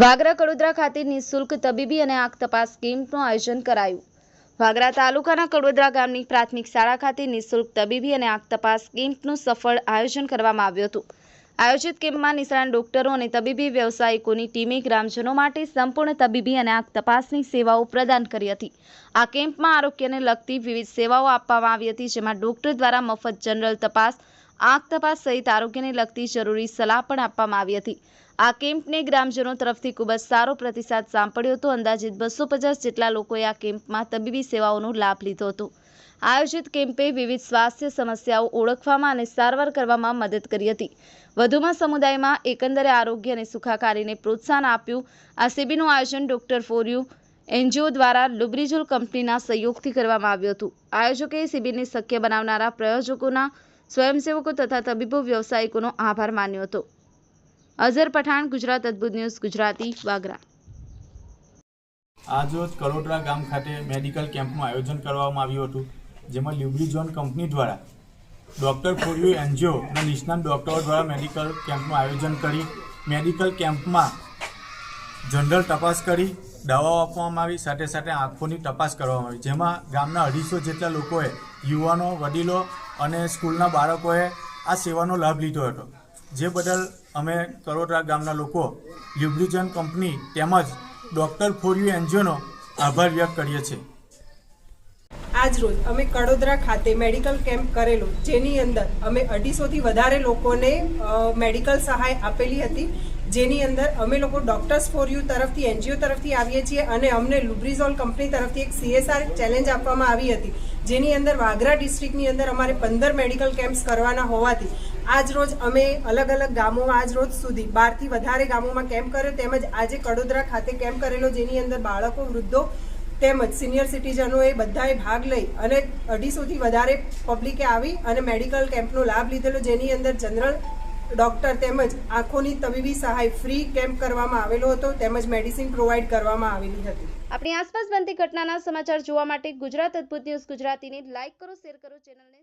વાગરા કડોદરા ખાતે નિઃશુલ્ક તબીબી અને આંખ તપાસ કેમ્પનું આયોજન કરાયું. વાગરા તાલુકાના કડોદરા ગામની પ્રાથમિક શાળા ખાતે નિઃશુલ્ક તબીબી અને આંખ તપાસ કેમ્પનું સફળ આયોજન કરવામાં આવ્યું હતું. આયોજિત કેમ્પમાં નિષ્ણાત ડોક્ટરો અને તબીબી વ્યવસાયિકોની ટીમે ગ્રામજનો માટે સંપૂર્ણ તબીબી અને આંખ તપાસની સેવાઓ પ્રદાન કરી હતી. આ કેમ્પમાં આરોગ્યને લગતી વિવિધ સેવાઓ આપવામાં આવી હતી, જેમાં ડોક્ટર દ્વારા મફત જનરલ તપાસ, આંખ તપાસ સહિત આરોગ્યને લગતી જરૂરી સલાહ પણ આપવામાં આવી હતી. આ કેમ્પને ગ્રામજનો તરફથી ખૂબ જ સારો પ્રતિસાદ સાંપડ્યો હતો. અંદાજિત બસો પચાસ જેટલા લોકોએ આ કેમ્પમાં તબીબી સેવાઓનો લાભ લીધો હતો. આયોજિત કેમ્પે વિવિધ સ્વાસ્થ્ય સમસ્યાઓ ઓળખવામાં અને સારવાર કરવામાં મદદ કરી હતી. વધુમાં સમુદાયમાં એકંદરે આરોગ્ય અને સુખાકારીને પ્રોત્સાહન આપ્યું. આ શિબિરનું આયોજન ડોક્ટર ફોર્યુ એનજીઓ દ્વારા લુબ્રિજોલ કંપનીના સહયોગથી કરવામાં આવ્યું હતું. આયોજકોએ શિબિરને શક્ય બનાવનારા પ્રયોજકોના સ્વયંસેવકો તથા તબીબો વ્યવસાયિકોનો આભાર માન્યો હતો. અઝર પઠાણ, ગુજરાત અદ્ભુત ન્યૂઝ, ગુજરાતી, વાગરા. આજરોજ કલોડરા ગામ ખાતે મેડિકલ કેમ્પનું આયોજન કરવામાં આવ્યું હતું, જેમાં લ્યુબ્રિઝોન કંપની દ્વારા ડૉક્ટર ફોર યુ એનજીઓ અને નિષ્ણાત ડૉક્ટરો દ્વારા મેડિકલ કેમ્પનું આયોજન કરી, મેડિકલ કેમ્પમાં જનરલ તપાસ કરી, દવાઓ આપવામાં આવી, સાથે સાથે આંખોની તપાસ કરવામાં આવી, જેમાં ગામના અઢીસો જેટલા લોકોએ યુવાનો, વડીલો અને સ્કૂલના બાળકોએ આ સેવાનો લાભ લીધો હતો. જે બદલ અમે કરોડરા ગામના લોકો, લ્યુબ્રિજન કંપની તેમજ ડૉક્ટર ફોર યુ એનજીઓનો આભાર વ્યક્ત કરીએ છીએ. આજ રોજ અમે કડોદરા ખાતે મેડિકલ કેમ્પ કરેલો, જેની અંદર અમે અઢીસોથી વધારે લોકોને મેડિકલ સહાય આપેલી હતી. જેની અંદર અમે લોકો ડોક્ટર્સ ફોર યુ તરફથી એનજીઓ તરફથી આવીએ છીએ અને અમને લુબ્રિઝોલ કંપની તરફથી એક સીએસઆર ચેલેન્જ આપવામાં આવી હતી. જેની અંદર વાગરા ડિસ્ટ્રિક્ટની અંદર અમારે પંદર મેડિકલ કેમ્પ્સ કરવાના હોવાથી આજ રોજ અમે અલગ અલગ ગામોમાં આજ રોજ સુધી બારથી વધારે ગામોમાં કેમ્પ કર્યો. તેમજ આજે કડોદરા ખાતે કેમ્પ કરેલો, જેની અંદર બાળકો, વૃદ્ધો તેમજ સિનિયર સિટીઝનોએ બધાએ ભાગ લઈ અને અઢીસોથી વધારે પબ્લિકે આવી અને મેડિકલ કેમ્પનો લાભ લીધેલો, જેની અંદર જનરલ ડોક્ટર તેમજ આંખોની તબીબી સહાય ફ્રી કેમ્પ કરવામાં આવેલો હતો, તેમજ મેડિસિન પ્રોવાઈડ કરવામાં આવેલી હતી. આપણી આસપાસ બનતી ઘટનાના સમાચાર જોવા માટે ગુજરાત અદ્ભુત ન્યૂઝ ગુજરાતીને લાઇક કરો શેર કરો ચેનલને